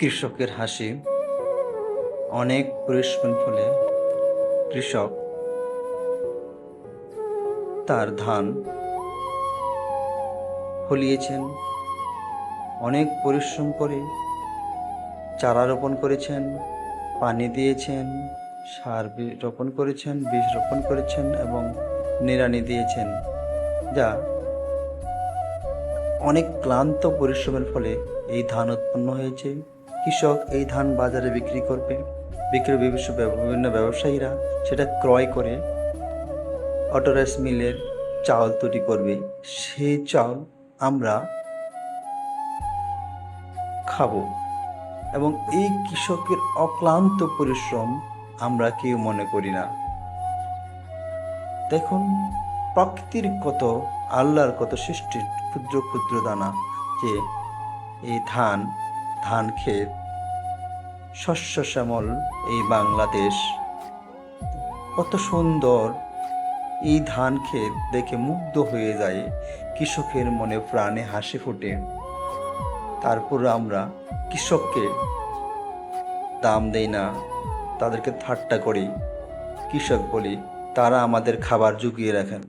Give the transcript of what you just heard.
কৃষকের হাসি, অনেক পরিশ্রমের ফলে কৃষক তার ধান ফলিয়েছেন, অনেক পরিশ্রম করে চারা রোপণ করেছেন, পানি দিয়েছেন, সার রোপণ করেছেন, বীজ রোপণ করেছেন এবং নিড়ানি দিয়েছেন, যা অনেক ক্লান্ত পরিশ্রমের ফলে এই ধান উৎপন্ন হয়েছে। কৃষক এই ধান বাজারে বিক্রি করবে। বিক্রি বিভিন্ন বিভিন্ন ব্যবসায়ীরা সেটা ক্রয় করে অটোরাইস মিলের চাউল তৈরি করবে। সেই চাউল আমরা খাব এবং এই কৃষকের অক্লান্ত পরিশ্রম আমরা কেউ মনে করি না। দেখুন, প্রকৃতির কত, আল্লাহর কত সৃষ্টির ক্ষুদ্র ক্ষুদ্র দানা যে এই ধান ধান ক্ষেত শস্য শ্যামল এই বাংলাদেশ। কত সুন্দর এই ধান ক্ষেত দেখে মুগ্ধ হয়ে যায় কৃষকের মনে, প্রাণে হাসি ফোটে। তারপর আমরা কৃষককে দাম দেই না, তাদেরকে ঠাট্টা করি। কৃষক বলি, তারা আমাদের খাবার জুগিয়ে রাখেন।